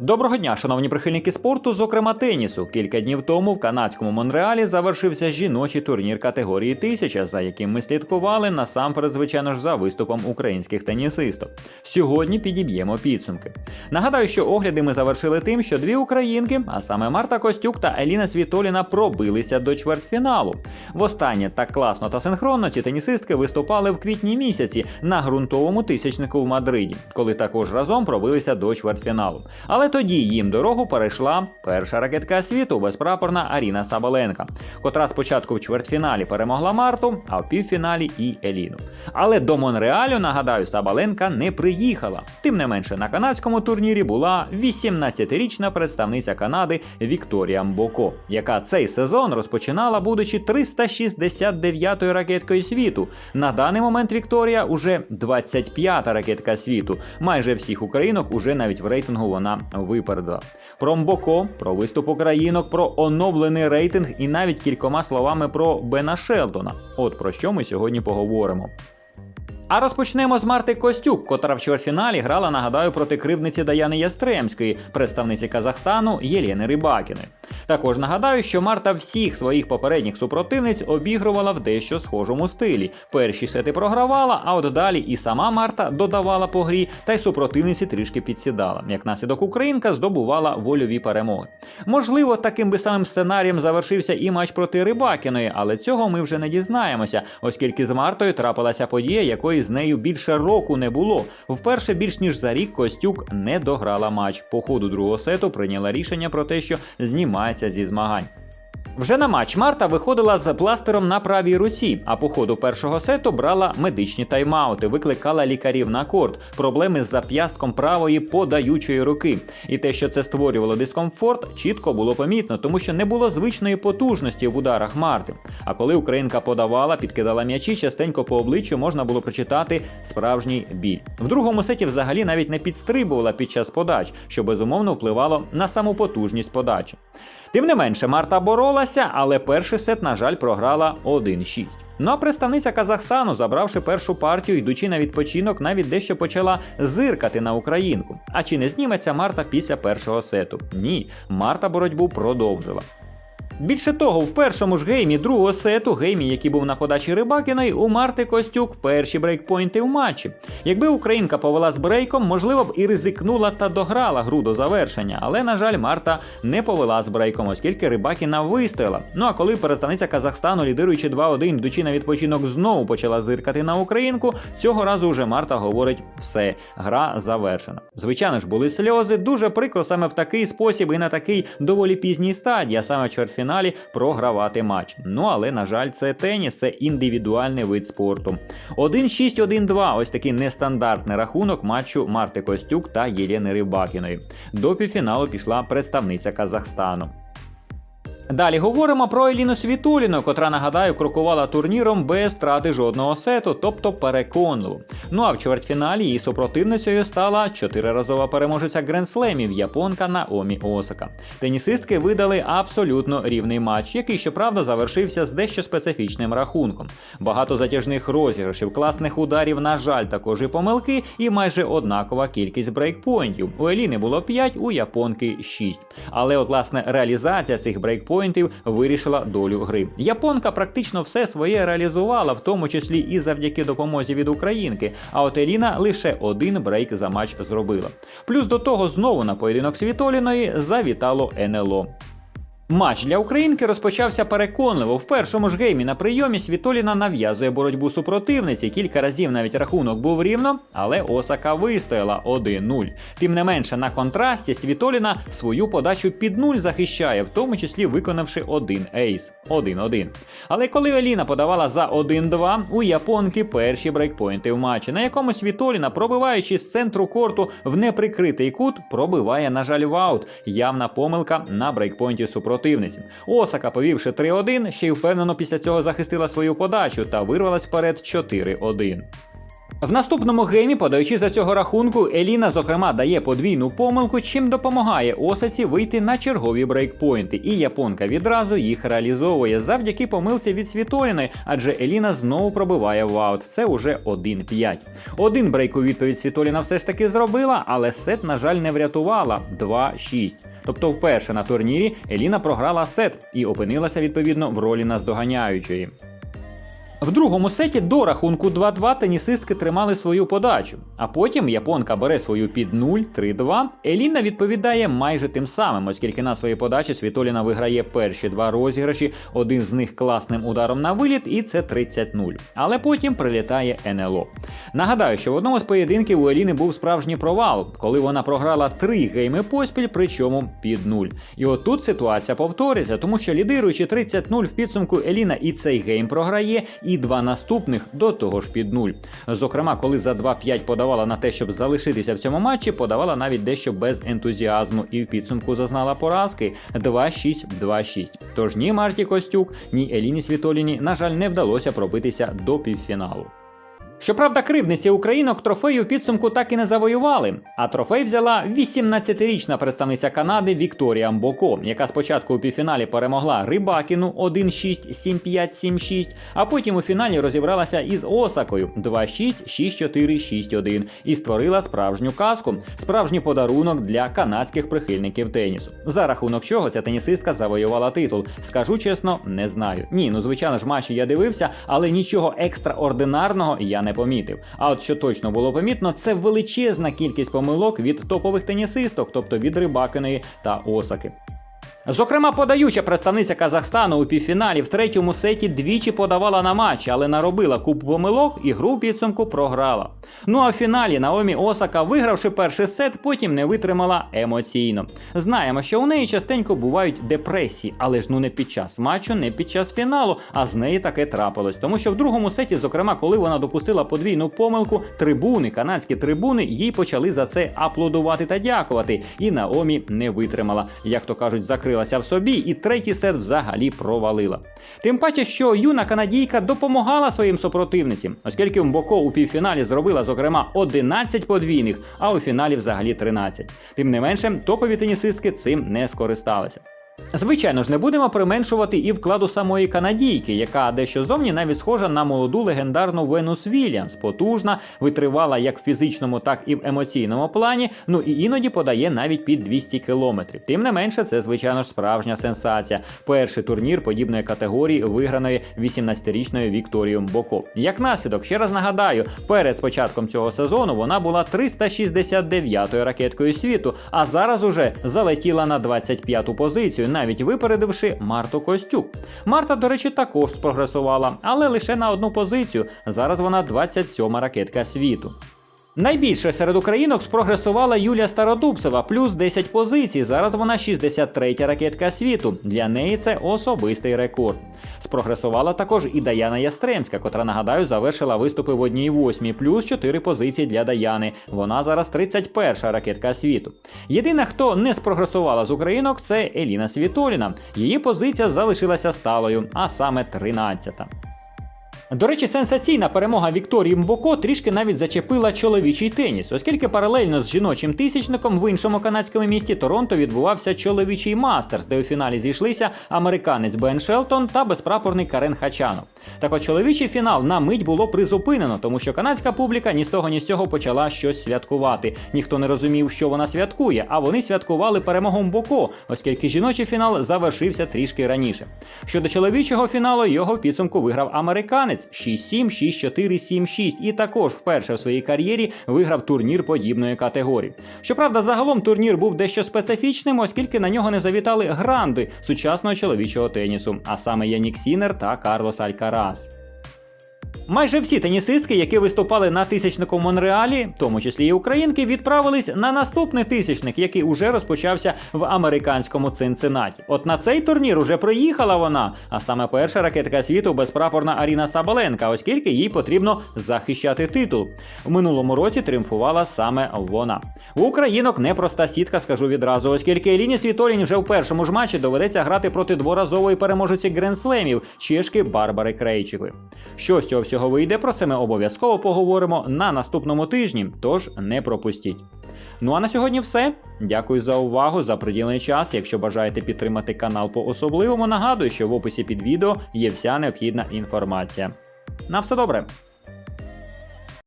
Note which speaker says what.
Speaker 1: Доброго дня, шановні прихильники спорту, зокрема тенісу. Кілька днів тому в канадському Монреалі завершився жіночий турнір категорії 1000, за яким ми слідкували насамперед, звичайно ж, за виступом українських тенісисток. Сьогодні підіб'ємо підсумки. Нагадаю, що огляди ми завершили тим, що дві українки, а саме Марта Костюк та Еліна Світоліна, пробилися до чвертьфіналу. Востаннє так класно та синхронно ці тенісистки виступали в квітні місяці на ґрунтовому тисячнику в Мадриді, коли також разом пробилися до чвертьфіналу. Але тоді їм дорогу перейшла перша ракетка світу безпрапорна Аріна Сабаленка, котра спочатку в чвертьфіналі перемогла Марту, а в півфіналі і Еліну. Але до Монреалю, нагадаю, Сабаленка не приїхала. Тим не менше, на канадському турнірі була 18-річна представниця Канади Вікторія Мбоко, яка цей сезон розпочинала, будучи 369-ю ракеткою світу. На даний момент Вікторія уже 25-та ракетка світу. Майже всіх українок уже навіть в рейтингу вона випередила. Про Мбоко, про виступ українок, про оновлений рейтинг і навіть кількома словами про Бена Шелдона. От про що ми сьогодні поговоримо. А розпочнемо з Марти Костюк, котра в чвертьфіналі грала, нагадаю, проти кривдниці Даяни Ястремської, представниці Казахстану Єлєни Рибакіної. Також нагадаю, що Марта всіх своїх попередніх супротивниць обігрувала в дещо схожому стилі. Перші сети програвала, а от далі і сама Марта додавала по грі, та й супротивниці трішки підсідала. Як наслідок українка здобувала вольові перемоги. Можливо, таким би самим сценарієм завершився і матч проти Рибакіної, але цього ми вже не дізнаємося, оскільки з Мартою трапилася подія, якої з нею більше року не було. Вперше більш ніж за рік Костюк не дограла матч. По ходу другого сету прийняла рішення про те, що знімається зі змагань. Вже на матч Марта виходила з пластером на правій руці, а по ходу першого сету брала медичні тайм-аути, викликала лікарів на корт, проблеми з зап'ястком правої подаючої руки. І те, що це створювало дискомфорт, чітко було помітно, тому що не було звичної потужності в ударах Марти. А коли українка подавала, підкидала м'ячі, частенько по обличчю можна було прочитати справжній біль. В другому сеті взагалі навіть не підстрибувала під час подач, що безумовно впливало на саму потужність подачі. Тим не менше, Марта боролася, але перший сет, на жаль, програла 1-6. Ну а представниця Казахстану, забравши першу партію, йдучи на відпочинок, навіть дещо почала зиркати на українку. А чи не зніметься Марта після першого сету? Ні, Марта боротьбу продовжила. Більше того, в першому ж геймі другого сету, геймі, який був на подачі Рибакіної, у Марти Костюк перші брейкпойнти в матчі. Якби українка повела з брейком, можливо б і ризикнула та дограла гру до завершення, але, на жаль, Марта не повела з брейком, оскільки Рибакіна вистояла. Ну а коли представниця Казахстану, лідируючи 2-1, йдучи на відпочинок, знову почала зиркати на українку, цього разу вже Марта говорить: все, гра завершена. Звичайно ж, були сльози, дуже прикро саме в такий спосіб і на такий доволі пізній стадії, а саме в чвертьфіналі програвати матч. Ну але на жаль, це теніс, це індивідуальний вид спорту. 1-6-1-2 ось такий нестандартний рахунок матчу Марти Костюк та Єлени Рибакіної. До півфіналу пішла представниця Казахстану. Далі говоримо про Еліну Світуліну, котра, нагадаю, крокувала турніром без страти жодного сету, тобто переконливо. Ну а в чвертьфіналі її супротивницею стала чотириразова переможеця гренслемів японка Наомі Осака. Тенісистки видали абсолютно рівний матч, який, щоправда, завершився з дещо специфічним рахунком. Багато затяжних розіграшів, класних ударів, на жаль, також і помилки, і майже однакова кількість брейкпойнтів. У Еліни було 5, у японки 6. Але, от, власне, реалізація цих брейкпойнтів вирішила долю гри. Японка практично все своє реалізувала, в тому числі і завдяки допомозі від українки. А от Еліна лише один брейк за матч зробила. Плюс до того знову на поєдинок Світоліної завітало НЛО. Матч для українки розпочався переконливо. В першому ж геймі на прийомі Світоліна нав'язує боротьбу супротивниці. Кілька разів навіть рахунок був рівно, але Осака вистояла 1-0. Тим не менше, на контрасті Світоліна свою подачу під нуль захищає, в тому числі виконавши один ейс 1-1. Але коли Еліна подавала за 1-2, у японки перші брейкпойнти в матчі, на якому Світоліна, пробиваючи з центру корту в неприкритий кут, пробиває, на жаль, в аут. Явна помилка на брейкпойнті супротивниці. Осака, повівши 3-1, ще й впевнено після цього захистила свою подачу та вирвалась вперед 4-1. В наступному геймі, подаючи за цього рахунку, Еліна, зокрема, дає подвійну помилку, чим допомагає Осаці вийти на чергові брейкпойнти, і японка відразу їх реалізовує завдяки помилці від Світоліної, адже Еліна знову пробиває в аут. Це уже 1-5. Один брейк у відповідь Світоліна все ж таки зробила, але сет, на жаль, не врятувала 2-6. Тобто, вперше на турнірі Еліна програла сет і опинилася відповідно в ролі наздоганяючої. В другому сеті до рахунку 2-2 тенісистки тримали свою подачу, а потім японка бере свою під 0, 3-2. Еліна відповідає майже тим самим, оскільки на своїй подачі Світоліна виграє перші два розіграші, один з них класним ударом на виліт, і це 30-0. Але потім прилітає НЛО. Нагадаю, що в одному з поєдинків у Еліни був справжній провал, коли вона програла три гейми поспіль, причому під 0. І отут ситуація повторюється, тому що лідируючи 30-0 в підсумку Еліна і цей гейм програє, і два наступних до того ж під нуль. Зокрема, коли за 2-5 подавала на те, щоб залишитися в цьому матчі, подавала навіть дещо без ентузіазму і в підсумку зазнала поразки 2-6-2-6. Тож ні Марті Костюк, ні Еліні Світоліні, на жаль, не вдалося пробитися до півфіналу. Щоправда, кривниці українок трофею в підсумку так і не завоювали. А трофей взяла 18-річна представниця Канади Вікторія Мбоко, яка спочатку у півфіналі перемогла Рибакіну 1-6, 7-5, 7-6, а потім у фіналі розібралася із Осакою 2-6, 6-4, 6-1 і створила справжню казку, справжній подарунок для канадських прихильників тенісу. За рахунок чого ця тенісистка завоювала титул. Скажу чесно, не знаю. Ні, ну звичайно ж, матчі я дивився, але нічого екстраординарного я не помітив. А от що точно було помітно, це величезна кількість помилок від топових тенісисток, тобто від Рибакиної та Осаки. Зокрема, подаюча представниця Казахстану у півфіналі в третьому сеті двічі подавала на матч, але наробила купу помилок і гру підсумку програла. Ну а в фіналі Наомі Осака, вигравши перший сет, потім не витримала емоційно. Знаємо, що у неї частенько бувають депресії, але ж ну не під час матчу, не під час фіналу, а з неї таке трапилось. Тому що в другому сеті, зокрема, коли вона допустила подвійну помилку, трибуни, канадські трибуни, їй почали за це аплодувати та дякувати. І Наомі не витримала, як то кажуть, закрилася в собі, і третій сет взагалі провалила. Тим паче, що юна канадійка допомагала своїм супротивницям, оскільки Мбоко у півфіналі зробила, зокрема, 11 подвійних, а у фіналі взагалі 13. Тим не менше, топові тенісистки цим не скористалися. Звичайно ж, не будемо применшувати і вкладу самої канадійки, яка дещо зовні навіть схожа на молоду легендарну Венус Вільямс, потужна, витривала як в фізичному, так і в емоційному плані, ну і іноді подає навіть під 200 кілометрів. Тим не менше, це звичайно ж справжня сенсація. Перший турнір подібної категорії виграної 18-річною Вікторією Боко. Як наслідок, ще раз нагадаю, перед початком цього сезону вона була 369-ю ракеткою світу, а зараз уже залетіла на 25-ту позицію навіть випередивши Марту Костюк. Марта, до речі, також спрогресувала, але лише на одну позицію. Зараз вона 27-ма ракетка світу. Найбільше серед українок спрогресувала Юлія Стародубцева, плюс 10 позицій. Зараз вона 63 ракетка світу. Для неї це особистий рекорд. Спрогресувала також і Даяна Ястремська, котра, нагадаю, завершила виступи в одній восьмій, плюс 4 позиції для Даяни. Вона зараз 31 ракетка світу. Єдина, хто не спрогресувала з українок, це Еліна Світоліна. Її позиція залишилася сталою, а саме 13-та. До речі, сенсаційна перемога Вікторії Мбоко трішки навіть зачепила чоловічий теніс, оскільки паралельно з жіночим тисячником в іншому канадському місті Торонто відбувався чоловічий мастерс, де у фіналі зійшлися американець Бен Шелтон та безпрапорний Карен Хачанов. Так от чоловічий фінал на мить було призупинено, тому що канадська публіка ні з того, ні з цього почала щось святкувати. Ніхто не розумів, що вона святкує, а вони святкували перемогу Мбоко, оскільки жіночий фінал завершився трішки раніше. Щодо чоловічого фіналу, його в підсумку виграв американець. 6-7, 6-4, 7-6 і також вперше в своїй кар'єрі виграв турнір подібної категорії. Щоправда, загалом турнір був дещо специфічним, оскільки на нього не завітали гранди сучасного чоловічого тенісу, а саме Янік Сінер та Карлос Алькарас. Майже всі тенісистки, які виступали на тисячнику Монреалі, в тому числі і українки, відправились на наступний тисячник, який уже розпочався в американському Цинциннаті. От на цей турнір уже приїхала вона, а саме перша ракетка світу безпрапорна Аріна Сабаленка, оскільки їй потрібно захищати титул. В минулому році тріумфувала саме вона. У українок непроста сітка, скажу відразу, оскільки Еліні Світолінь вже в першому ж матчі доведеться грати проти дворазової переможиці гренслемів чешки Барбари Крейчикової. Що з цього всього вийде, про це ми обов'язково поговоримо на наступному тижні, тож не пропустіть. Ну а на сьогодні все. Дякую за увагу, за приділений час. Якщо бажаєте підтримати канал по особливому, нагадую, що в описі під відео є вся необхідна інформація. На все добре!